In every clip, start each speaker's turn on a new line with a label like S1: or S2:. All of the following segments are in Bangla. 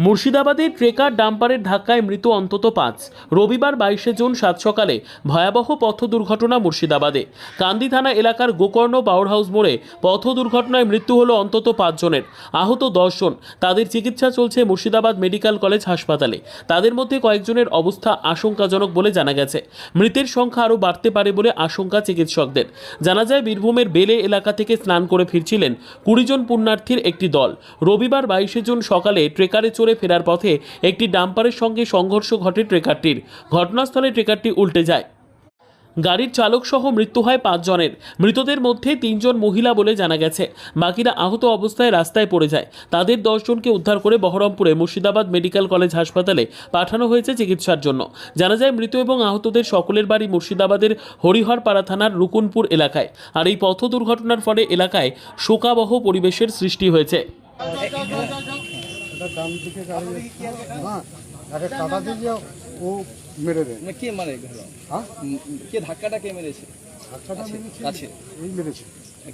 S1: মুর্শিদাবাদে ট্রেকার ডাম্পারের ধাক্কায় মৃত অন্তত পাঁচ। রবিবার বাইশে জুন সাত সকালে ভয়াবহ পথ দুর্ঘটনা মুর্শিদাবাদে। কান্দি থানা এলাকার গোকর্ণ পাওয়ার হাউস মোড়ে পথ দুর্ঘটনায় মৃত্যু হলো অন্তত পাঁচজনের আহত দশজন তাদের চিকিৎসা চলছে মুর্শিদাবাদ মেডিকেল কলেজ হাসপাতালে। তাদের মধ্যে কয়েকজনের অবস্থা আশঙ্কাজনক বলে জানা গেছে। মৃতের সংখ্যা আরও বাড়তে পারে বলে আশঙ্কা চিকিৎসকদের। জানা যায়, বীরভূমের বেলে এলাকা থেকে স্নান করে ফিরছিলেন কুড়িজন পুণ্যার্থীর একটি দল। রবিবার বাইশে জুন সকালে ট্রেকারে চড়ে ফেরার পথে একটি ডাম্পারের সঙ্গে সংঘর্ষ ঘটে ট্রেকারটির। ঘটনাস্থলে ট্রেকারটি উল্টে যায়। গাড়ির চালক সহ মৃত্যু হয় পাঁচজনের মৃতদের মধ্যে তিনজন মহিলা বলে জানা গেছে। বাকিরা আহত অবস্থায় রাস্তায় পড়ে যায়। তাদের দশজনকে উদ্ধার করে বহরমপুরে মুর্শিদাবাদ মেডিকেল কলেজ হাসপাতালে পাঠানো হয়েছে চিকিৎসার জন্য। জানা যায়, মৃত এবং আহতদের সকলের বাড়ি মুর্শিদাবাদের হরিহরপাড়া থানার রুকুনপুর এলাকায়। আর এই পথ দুর্ঘটনার ফলে এলাকায় শোকাবহ পরিবেশের সৃষ্টি হয়েছে।
S2: এটা ডান দিকে গাড়ি হ্যাঁ একে কাটা দিয়ে ও মেরে দেয়।
S3: মানে কে মারে
S2: হ্যাঁ?
S3: কে ধাক্কাটা কে মেরেছে?
S2: ধাক্কাটা মেরেছে এই মেরেছে।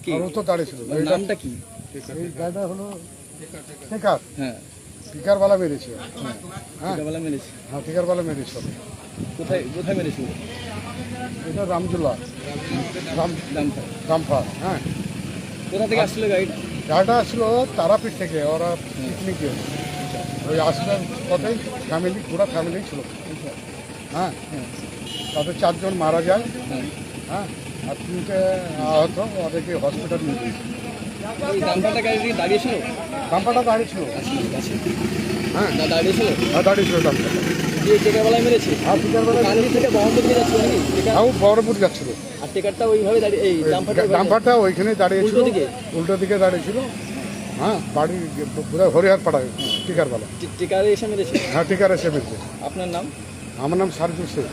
S3: কে?
S2: ও তো দাঁড়িয়েছিল
S3: ওর
S2: এটা-
S3: নামটা কি?
S2: এই গাড়িটা হলো টিকার
S3: হ্যাঁ।
S2: টিকারওয়ালা মেরেছে। হ্যাঁ
S3: টিকাবেলা মেরেছে।
S2: হ্যাঁ টিকারওয়ালা মেরেছে।
S3: কোথায় কোথায় মেরেছিল?
S2: এটা রামজুল্লা রাম রামপাল হ্যাঁ।
S3: কোথা থেকে আসছিল গাড়িটা?
S2: গাড়িটা ছিল তারাপীঠ থেকে ওরা পিকনিকে ওই আসলেন পথেই ফ্যামিলি পুরো ফ্যামিলি ছিল। হ্যাঁ তাদের চারজন মারা যায়।
S3: হ্যাঁ
S2: হ্যাঁ আর তিনটে আহত ওদেরকে হসপিটাল নিয়ে
S3: ডাম্পারটা গাড়ি দাঁড়িয়েছিল?
S2: ডাম্পারটা দাঁড়িয়ে হ্যাঁ।
S3: না দাঁড়িয়েছিল?
S2: হ্যাঁ দাঁড়িয়ে ছিল
S3: মেরেছে?
S2: আর বিকালবেলা
S3: থেকে বহরমপুর যাচ্ছিল নাকি?
S2: তাও বহরমপুর যাচ্ছিল।
S3: আর টিকারটা ওইভাবে দাঁড়িয়ে এই ডাম্পারটা ওইভাবে-
S2: ডাম্পারটা ওইখানে দাঁড়িয়েছিল।
S3: উল্টো দিকে?
S2: দাঁড়িয়েছিল। হ্যাঁ বাড়ি পুরো হরিহার পাড়ায় টিকারবেলা
S3: টিকারে এসে মেরেছে?
S2: হ্যাঁ টিকার এসে
S3: আপনার নাম?
S2: আমার নাম সারজু শেখ।